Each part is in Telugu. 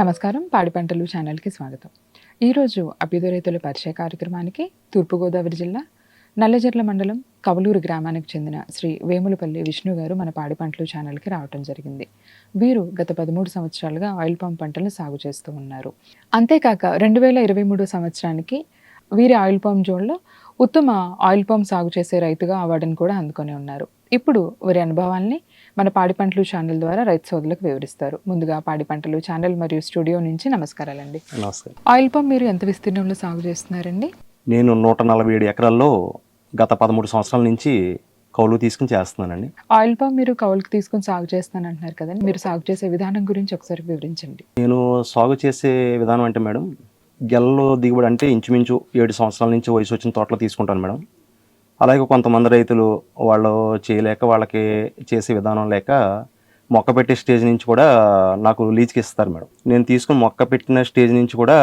నమస్కారం పాడి పంటలు ఛానల్కి స్వాగతం. ఈరోజు అభ్యుదయ రైతుల పరిచయ కార్యక్రమానికి తూర్పుగోదావరి జిల్లా నల్లజర్ల మండలం కవలూరు గ్రామానికి చెందిన శ్రీ వేములపల్లి విష్ణు గారు మన పాడి పంటలు ఛానల్కి రావటం జరిగింది. వీరు గత పదమూడు సంవత్సరాలుగా ఆయిల్ పంప్ పంటలను సాగు చేస్తూ ఉన్నారు. అంతేకాక రెండు వేల ఇరవై మూడు సంవత్సరానికి వీరి ఆయిల్ పామ్ జోన్లో ఉత్తమ ఆయిల్ పామ్ సాగు చేసే రైతుగా అవార్డును కూడా అందుకొని ఉన్నారు. ఇప్పుడు వారి అనుభవాల్ని మన పాడి పంటలు ఛానల్ ద్వారా రైతు సోదరులకు వివరిస్తారు. ముందుగా పాడి పంటలు ఛానల్ మరియు స్టూడియో నుంచి నమస్కారాలండి. నమస్కారం. ఆయిల్ పామ్ మీరు ఎంత విస్తీర్ణంలో సాగు చేస్తున్నారండి? నేను నూట నలభై ఏడు ఎకరాల్లో గత పదమూడు సంవత్సరాల నుంచి కౌలు తీసుకుని చేస్తున్నానండి. ఆయిల్ పామ్ మీరు కౌలుకి తీసుకొని సాగు చేస్తాను అంటున్నారు కదండి. మీరు సాగు చేసే విధానం గురించి ఒకసారి వివరించండి. నేను సాగు చేసే విధానం అంటే మేడం గెలలో దిగుబడి అంటే ఇంచుమించు ఏడు సంవత్సరాల నుంచి వయసు వచ్చిన తోటలో తీసుకుంటాను మేడం. అలాగే కొంతమంది రైతులు వాళ్ళు చేయలేక వాళ్ళకి చేసే విధానం లేక మొక్క పెట్టే స్టేజ్ నుంచి కూడా నాకు లీజ్కి ఇస్తారు మేడం. నేను తీసుకుని మొక్క పెట్టిన స్టేజ్ నుంచి కూడా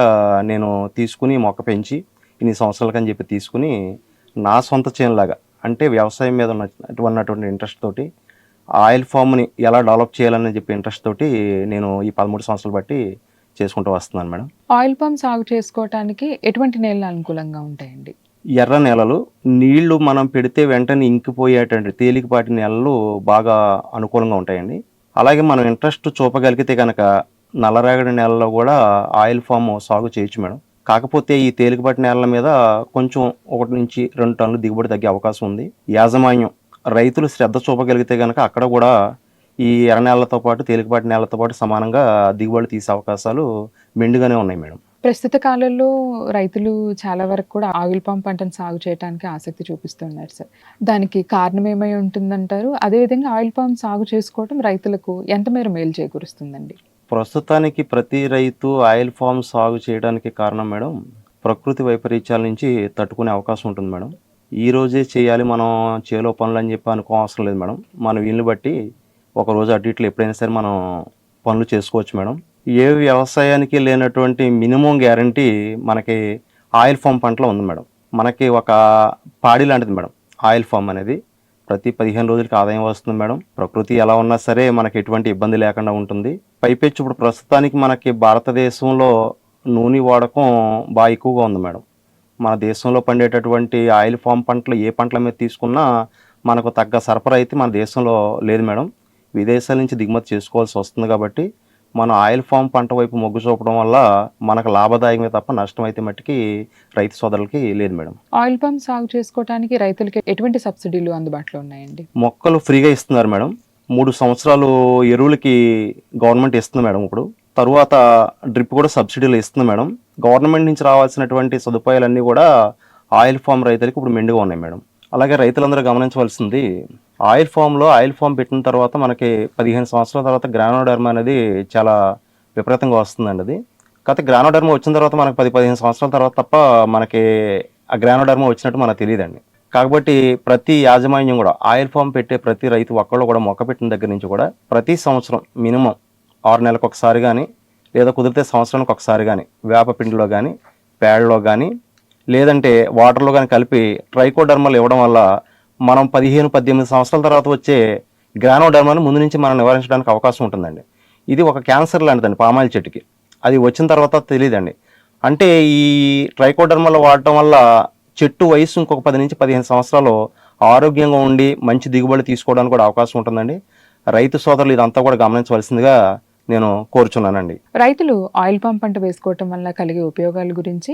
నేను తీసుకుని మొక్క పెంచి ఇన్ని సంవత్సరాలకని చెప్పి తీసుకుని నా సొంత చేనులాగా అంటే వ్యవసాయం మీద ఉన్నటువంటి ఇంట్రెస్ట్ తోటి ఆయిల్ ఫామ్ని ఎలా డెవలప్ చేయాలని చెప్పి ఇంట్రెస్ట్ తోటి నేను ఈ పదమూడు సంవత్సరాలు బట్టి చేసుకుంటూ వస్తున్నాను మేడం. ఆయిల్ పామ్ సాగు చేసుకోవటానికి ఎటువంటి నేలలు అనుకూలంగా ఉంటాయండి? ఎర్ర నేలలు నీళ్ళు మనం పెడితే వెంటనే ఇంకిపోయేటువంటి తేలికపాటి నేలలు బాగా అనుకూలంగా ఉంటాయండి. అలాగే మనం ఇంట్రెస్ట్ చూపగలిగితే కనుక నల్లరేగడి నేలలో కూడా ఆయిల్ ఫామ్ సాగు చేయొచ్చు మేడం. కాకపోతే ఈ తేలికపాటి నేలల మీద కొంచెం ఒకటి నుంచి రెండు టన్నులు దిగుబడి తగ్గే అవకాశం ఉంది. యాజమాన్యం రైతులు శ్రద్ధ చూపగలిగితే కనుక అక్కడ కూడా ఈ ఎర్ర నేలతో పాటు తేలికపాటి నేలతో పాటు సమానంగా దిగుబడి తీసే అవకాశాలు మెండుగానే ఉన్నాయి మేడం. ప్రస్తుత కాలంలో రైతులు చాలా వరకు కూడా ఆయిల్ పామ్ పంటను సాగు చేయడానికి ఆసక్తి చూపిస్తున్నారు సార్. దానికి కారణం ఏమై ఉంటుందంటారు? అదేవిధంగా ఆయిల్ పామ్ సాగు చేసుకోవడం రైతులకు ఎంత మేర మేలు చేకూరుస్తుందండి? ప్రస్తుతానికి ప్రతి రైతు ఆయిల్ ఫామ్ సాగు చేయడానికి కారణం మేడం ప్రకృతి వైపరీత్యాల నుంచి తట్టుకునే అవకాశం ఉంటుంది మేడం. ఈ రోజే చేయాలి మనం చేలో పనులు అని చెప్పి అనుకో అవసరం లేదు మేడం. మన వీలుని బట్టి ఒక రోజు అటు ఇట్లు ఎప్పుడైనా సరే మనం పనులు చేసుకోవచ్చు మేడం. ఏ వ్యవసాయానికి లేనటువంటి మినిమం గ్యారంటీ మనకి ఆయిల్ ఫామ్ పంటలో ఉంది మేడం. మనకి ఒక పాడి లాంటిది మేడం. ఆయిల్ ఫామ్ అనేది ప్రతి పదిహేను రోజులకి ఆదాయం వస్తుంది మేడం. ప్రకృతి ఎలా ఉన్నా సరే మనకి ఎటువంటి ఇబ్బంది లేకుండా ఉంటుంది. పైపెచ్చు ఇప్పుడు ప్రస్తుతానికి మనకి భారతదేశంలో నూనె వాడకం బాగా ఎక్కువగా ఉంది మేడం. మన దేశంలో పండేటటువంటి ఆయిల్ ఫామ్ పంటలు ఏ పంటల మీద తీసుకున్నా మనకు తగ్గ సరఫరా అయితే మన దేశంలో లేదు మేడం. విదేశాల నుంచి దిగుమతి చేసుకోవాల్సి వస్తుంది కాబట్టి మనం ఆయిల్ ఫామ్ పంట వైపు మొగ్గు చూపడం వల్ల మనకు లాభదాయకమే తప్ప నష్టం అయితే మట్టికి రైతు సోదరులకి లేదు మేడం. ఆయిల్ పామ్ సాగు చేసుకోవడానికి రైతులకి ఎటువంటి సబ్సిడీలు అందుబాటులో ఉన్నాయండి? మొక్కలు ఫ్రీగా ఇస్తున్నారు మేడం. మూడు సంవత్సరాలు ఎరువులకి గవర్నమెంట్ ఇస్తుంది మేడం ఇప్పుడు. తరువాత డ్రిప్ కూడా సబ్సిడీలు ఇస్తుంది మేడం. గవర్నమెంట్ నుంచి రావాల్సినటువంటి సదుపాయాలన్నీ కూడా ఆయిల్ ఫామ్ రైతులకి ఇప్పుడు మెండుగా ఉన్నాయి మేడం. అలాగే రైతులందరూ గమనించవలసింది ఆయిల్ ఫామ్లో ఆయిల్ ఫామ్ పెట్టిన తర్వాత మనకి పదిహేను సంవత్సరాల తర్వాత గ్రానోడర్మా అనేది చాలా విపరీతంగా వస్తుందండి అది. కాకపోతే గ్రానోడర్మా వచ్చిన తర్వాత మనకి పది పదిహేను సంవత్సరాల తర్వాత తప్ప మనకి ఆ గ్రానోడర్మా వచ్చినట్టు మనకు తెలియదండి. కాబట్టి ప్రతి యాజమాన్యం కూడా ఆయిల్ ఫామ్ పెట్టే ప్రతి రైతు ఒక్కళ్ళు కూడా మొక్క పెట్టిన దగ్గర నుంచి కూడా ప్రతి సంవత్సరం మినిమం ఆరు నెలలకు ఒకసారి కానీ లేదా కుదిరితే సంవత్సరానికి ఒకసారి కానీ వేప పిండిలో కానీ పేడలో కానీ లేదంటే వాటర్లో కానీ కలిపి ట్రైకోడర్మల్ ఇవ్వడం వల్ల మనం పదిహేను పద్దెనిమిది సంవత్సరాల తర్వాత వచ్చే గ్రానోడర్మాని ముందు నుంచి మనం నివారించడానికి అవకాశం ఉంటుందండి. ఇది ఒక క్యాన్సర్ లాంటిదండి పామాయిల్ చెట్టుకి. అది వచ్చిన తర్వాత తెలియదండి అంటే ఈ ట్రైకోడర్మల్ వాడటం వల్ల చెట్టు వయసు ఇంకొక పది నుంచి పదిహేను సంవత్సరాలు ఆరోగ్యంగా ఉండి మంచి దిగుబడి తీసుకోవడానికి కూడా అవకాశం ఉంటుందండి. రైతు సోదరులు ఇదంతా కూడా గమనించవలసిందిగా నేను కోరుచున్నానండి. రైతులు ఆయిల్ పంప్ పంట వేసుకోవటం వల్ల కలిగే ఉపయోగాల గురించి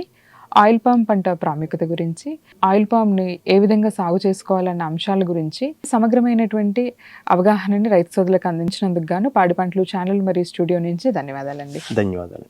ఆయిల్ పామ్ పంట ప్రాముఖ్యత గురించి ఆయిల్ పామ్ని ఏ విధంగా సాగు చేసుకోవాలన్న అంశాల గురించి సమగ్రమైనటువంటి అవగాహనని రైతు సోదరులకు అందించినందుకు గాను పాడి పంటలు ఛానల్ మరియు స్టూడియో నుంచి ధన్యవాదాలండి. ధన్యవాదాలు.